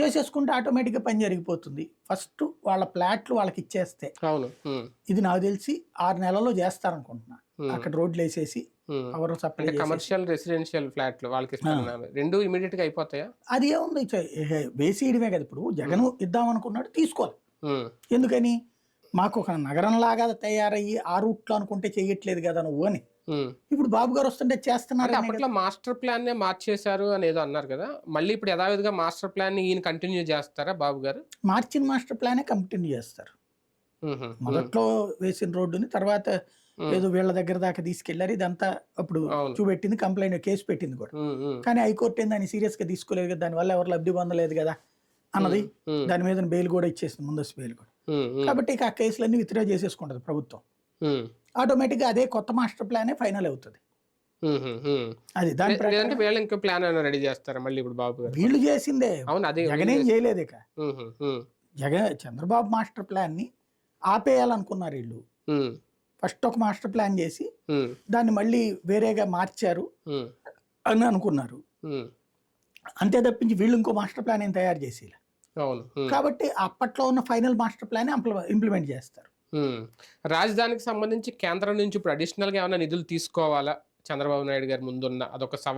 చేసేసుకుంటే ఆటోమేటిక్గా పని జరిగిపోతుంది. ఫస్ట్ వాళ్ళ ప్లాట్లు వాళ్ళకి ఇచ్చేస్తే. అవును. ఇది నాకు తెలిసి ఆరు నెలల్లో చేస్తారనుకుంటున్నా. అక్కడ రోడ్లు వేసేసి. Power supply. కమర్షియల్ రెసిడెన్షియల్ ఫ్లాట్లు వాళ్ళకి రెండు ఇమీడియట్గా అయిపోతాయా? అది ఏముంది? వేసేయడమే కదా ఇప్పుడు. జగన్ ఇద్దాం అనుకున్నాడు తీసుకోవాలి. ఎందుకని? మాకు ఒక నగరం లాగా తయారయ్యి ఆ రూట్లో అనుకుంటే చేయట్లేదు కదా నువ్వు అని. ఇప్పుడు బాబు గారు వస్తుంటే చేస్తున్నారు అప్పట్లో మాస్టర్ ప్లాన్ నే మార్చేశారు అని ఏదో అన్నారు కదా. మళ్ళీ ఇప్పుడు యథావిధిగా మాస్టర్ ప్లాన్ని ఈయన కంటిన్యూ చేస్తారా బాబు గారు? మార్చిన మాస్టర్ ప్లానే కంటిన్యూ చేస్తారు. మొదట్లో వేసిన రోడ్డుని తర్వాత ఏదో వీళ్ళ దగ్గర దాకా తీసుకెళ్ళారు. ఇదంతా అప్పుడు. చూపెట్టింది కంప్లైంట్ కేసు పెట్టింది కూడా. కానీ హైకోర్టు ఏం దాన్ని సీరియస్గా తీసుకోలేదు కదా దానివల్ల ఎవరు లబ్ధి పొందలేదు కదా అన్నది దాని మీద బెయిల్ కూడా ఇచ్చేసింది ముందస్తు బెయిల్ కూడా. కాబట్టి ఇక ఆ కేసులన్నీ విత్డ్రా చేసేసుకుంటది ప్రభుత్వం. ఉమ్, ఆటోమేటిక్గా అదే కొత్త మాస్టర్ ప్లానే ఫైనల్ అవుతుంది. అది దాని వీళ్ళు ఇంకో ప్లాన్ రెడీ చేస్తారా మళ్ళీ ఇప్పుడు బాబు గారు? వీళ్ళు చేసిందే. అవును అదే జగన్ ఏం చేయలేదు ఇక. జగన్ చంద్రబాబు మాస్టర్ ప్లాన్ని ఆపేయాలనుకున్నారు వీళ్ళు. ఫస్ట్ ఒక మాస్టర్ ప్లాన్ చేసి దాన్ని మళ్ళీ వేరేగా మార్చారు అని అనుకున్నారు. అంతే తప్పించి వీళ్ళు ఇంకో మాస్టర్ ప్లాన్ ఏం తయారు చేసి అవును ఉమ్, కాబట్టి అప్పట్లో ఉన్న ఫైనల్ మాస్టర్ ప్లాన్ ఇంప్లిమెంట్ చేస్తారు. రాజధానికి సంబంధించి కేంద్రం నుంచి ఇప్పుడు అడిషనల్గా ఏమైనా నిధులు తీసుకోవాలా? చంద్రబాబు నాయుడు గారి ముందున్న అదొక సవాల్.